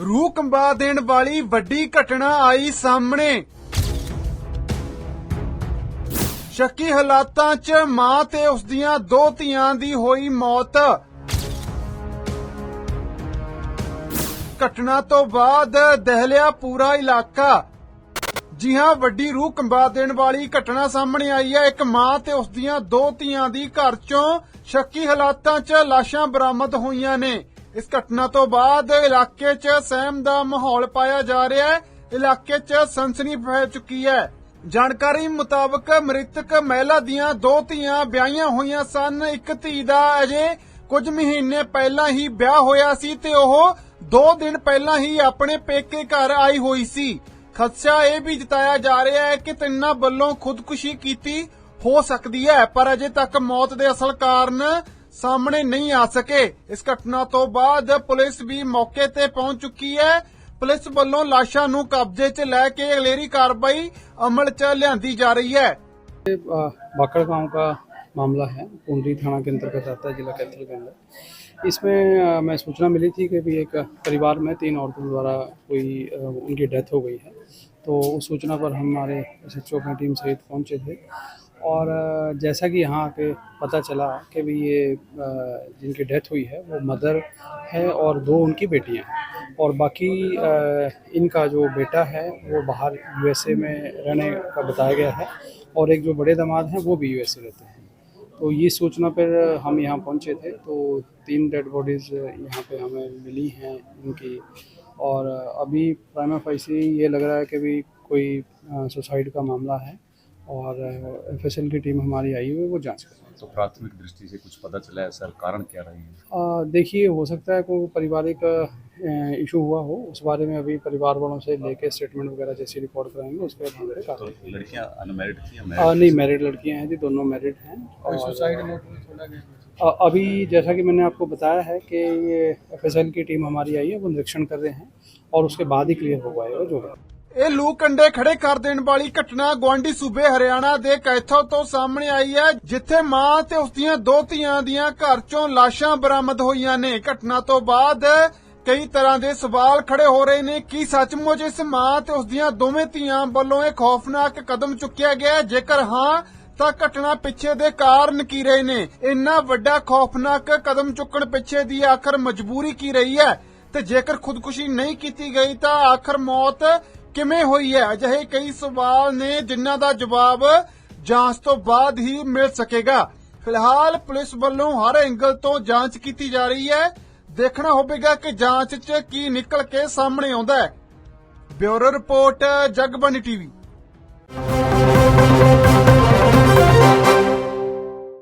ਰੂਹ ਕੰਬਾ ਦੇਣ ਵਾਲੀ ਵੱਡੀ ਘਟਨਾ ਆਈ ਸਾਹਮਣੇ। ਸ਼ੱਕੀ ਹਾਲਾਤਾਂ 'ਚ ਮਾਂ ਤੇ ਉਸ ਦੀਆਂ ਦੋ ਧੀਆਂ ਦੀ ਹੋਈ ਮੌਤ। ਘਟਨਾ ਤੋਂ ਬਾਅਦ ਦਹਿਲਿਆ ਪੂਰਾ ਇਲਾਕਾ। ਜੀ ਹਾਂ ਵੱਡੀ ਰੂਹ ਕੰਬਾ ਦੇਣ ਵਾਲੀ ਘਟਨਾ ਸਾਹਮਣੇ ਆਈ ਹੈ, ਇੱਕ ਮਾਂ ਤੇ ਉਸ ਦੀਆਂ ਦੋ ਧੀਆਂ ਦੀ ਘਰ ਚੋਂ ਸ਼ੱਕੀ ਹਾਲਾਤਾਂ 'ਚ ਲਾਸ਼ਾਂ ਬਰਾਮਦ ਹੋਈਆਂ ਨੇ। ਇਸ ਘਟਨਾ ਤੋਂ ਬਾਅਦ ਇਲਾਕੇ 'ਚ ਸਹਿਮ ਦਾ ਮਾਹੌਲ ਪਾਇਆ ਜਾ ਰਿਹਾ ਹੈ। ਇਲਾਕੇ 'ਚ ਸਨਸਨੀ ਫੈਲ ਚੁੱਕੀ ਹੈ। ਜਾਣਕਾਰੀ ਮੁਤਾਬਕ ਮ੍ਰਿਤਕ ਮਹਿਲਾ ਦੀਆਂ ਦੋ ਧੀਆਂ ਵਿਆਹੀਆਂ ਹੋਈਆਂ ਸਨ। ਇੱਕ ਧੀ ਦਾ ਅਜੇ ਕੁਝ ਮਹੀਨੇ ਪਹਿਲਾਂ ਹੀ ਵਿਆਹ ਹੋਇਆ ਸੀ ਤੇ ਉਹ 2 ਦਿਨ ਪਹਿਲਾਂ ਹੀ ਆਪਣੇ ਪੇਕੇ ਘਰ ਆਈ ਹੋਈ ਸੀ। ਖਦਸ਼ਾ ਇਹ ਵੀ ਜਤਾਇਆ ਜਾ ਰਿਹਾ ਹੈ ਕਿ ਤਿੰਨਾਂ ਵੱਲੋਂ ਖੁਦਕੁਸ਼ੀ ਕੀਤੀ ਹੋ ਸਕਦੀ ਹੈ, ਪਰ ਅਜੇ ਤੱਕ ਮੌਤ ਦੇ ਅਸਲ ਕਾਰਨ ਸਾਹਮਣੇ ਨਹੀਂ ਆ ਸਕੇ ਇਸ ਘਟਨਾ ਤੋਂ ਬਾਅਦ ਪੁਲਿਸ ਵੀ ਮੌਕੇ ਤੇ ਪਹੁੰਚ ਚੁੱਕੀ ਹੈ ਪੁਲਿਸ ਵੱਲੋਂ ਲਾਸ਼ਾਂ ਨੂੰ ਕਬਜ਼ੇ 'ਚ ਲੈ ਕੇ ਅਗਲੇਰੀ ਕਾਰਵਾਈ ਅਮਲ 'ਚ ਲਿਆਂਦੀ ਜਾ ਰਹੀ ਹੈ आ, बाकड़ गांव का मामला है पुंडरी थाना के अंतर्गत आता है जिला कैथल के अंदर इसमें आ, मैं सूचना मिली थी कि भी एक परिवार में तीन औरतों द्वारा कोई आ, उनकी डेथ हो गई है तो उस सूचना पर हम हमारे एस एच की टीम सहित पहुंचे थे और जैसा कि यहाँ आके पता चला कि भी ये जिनकी डेथ हुई है, वो मदर है और दो उनकी बेटियाँ हैं। और बाकी इनका जो बेटा है, वो बाहर यूएसए में रहने का बताया गया है और एक जो बड़े दामाद हैं, वो भी यूएसए रहते हैं। तो ये सूचना पर हम यहाँ पहुँचे थे तो तीन डेड बॉडीज़ यहाँ पे हमें मिली हैं इनकी। और, अभी प्राइमा फाइसी, ये लग रहा है कि भी कोई सुसाइड का मामला है। और एफ़ की टीम हमारी आई हुई है वो जाँच कर तो प्राथमिक दृष्टि से कुछ पता चला है सर कारण क्या रही है? देखिए हो सकता है कोई पारिवारिक इशू हुआ हो उस बारे में अभी परिवार वालों से लेके स्टेटमेंट वगैरह जैसी रिकॉर्ड कराएँगे उसके बाद तो लड़कियाँ अनमेरिड थी आ, नहीं मैरिड लड़कियाँ हैं जी दोनों मैरिड हैं और अ- अभी जैसा कि मैंने आपको बताया है कि ये एफ़ की टीम हमारी आई है वो निरीक्षण कर रहे हैं और उसके बाद ही क्लियर हो पाएगा जो है ਇਹ ਲੂ ਕੰਡੇ ਖੜੇ ਕਰ ਦੇਣ ਵਾਲੀ ਘਟਨਾ ਗਵਾਂਡੀ ਸੂਬੇ ਹਰਿਆਣਾ ਦੇ ਕੈਥੋ ਤੋਂ ਸਾਹਮਣੇ ਆਈ ਹੈ, ਜਿੱਥੇ ਮਾਂ ਤੇ ਉਸ ਦੀਆਂ ਦੋ ਧੀਆਂ ਦੀਆਂ ਘਰ ਚੋਂ ਲਾਸ਼ਾਂ ਬਰਾਮਦ ਹੋਈਆਂ ਨੇ। ਘਟਨਾ ਤੋਂ ਬਾਅਦ ਕਈ ਤਰ੍ਹਾਂ ਦੇ ਸਵਾਲ ਖੜੇ ਹੋ ਰਹੇ ਨੇ। ਕੀ ਸੱਚਮੁੱਚ ਇਸ ਮਾਂ ਤੇ ਉਸ ਦੀਆਂ ਦੋਵੇਂ ਧੀਆਂ ਵੱਲੋਂ ਇਹ ਖੌਫਨਾਕ ਕਦਮ ਚੁੱਕਿਆ ਗਿਆ ਜੇਕਰ ਹਾਂ, ਤਾਂ ਘਟਨਾ ਪਿੱਛੇ ਦੇ ਕਾਰਨ ਕੀ ਰਹੇ ਨੇ? ਇੰਨਾ ਵੱਡਾ ਖੌਫਨਾਕ ਕਦਮ ਚੁੱਕਣ ਪਿੱਛੇ ਦੀ ਆਖਰ ਮਜਬੂਰੀ ਕੀ ਰਹੀ ਹੈ? ਤੇ ਜੇਕਰ ਖੁਦਕੁਸ਼ੀ ਨਹੀਂ ਕੀਤੀ ਗਈ, ਤਾਂ ਆਖਰ ਮੌਤ ਕਿਵੇਂ ਹੋਈ ਹੈ? ਅਜਿਹੇ ਕਈ ਸਵਾਲ ਨੇ ਜਿਨ੍ਹਾਂ ਦਾ ਜਵਾਬ ਜਾਂਚ ਤੋਂ ਬਾਅਦ ਹੀ ਮਿਲ ਸਕੇਗਾ। ਫਿਲਹਾਲ ਪੁਲਿਸ ਵੱਲੋਂ ਹਰ ਐਂਗਲ ਤੋਂ ਜਾਂਚ ਕੀਤੀ ਜਾ ਰਹੀ ਹੈ। ਦੇਖਣਾ ਹੋਵੇਗਾ ਕਿ ਜਾਂਚ 'ਚ ਕੀ ਨਿਕਲ ਕੇ ਸਾਹਮਣੇ ਆਉਂਦਾ ਹੈ। Bureau report Jagbani TV.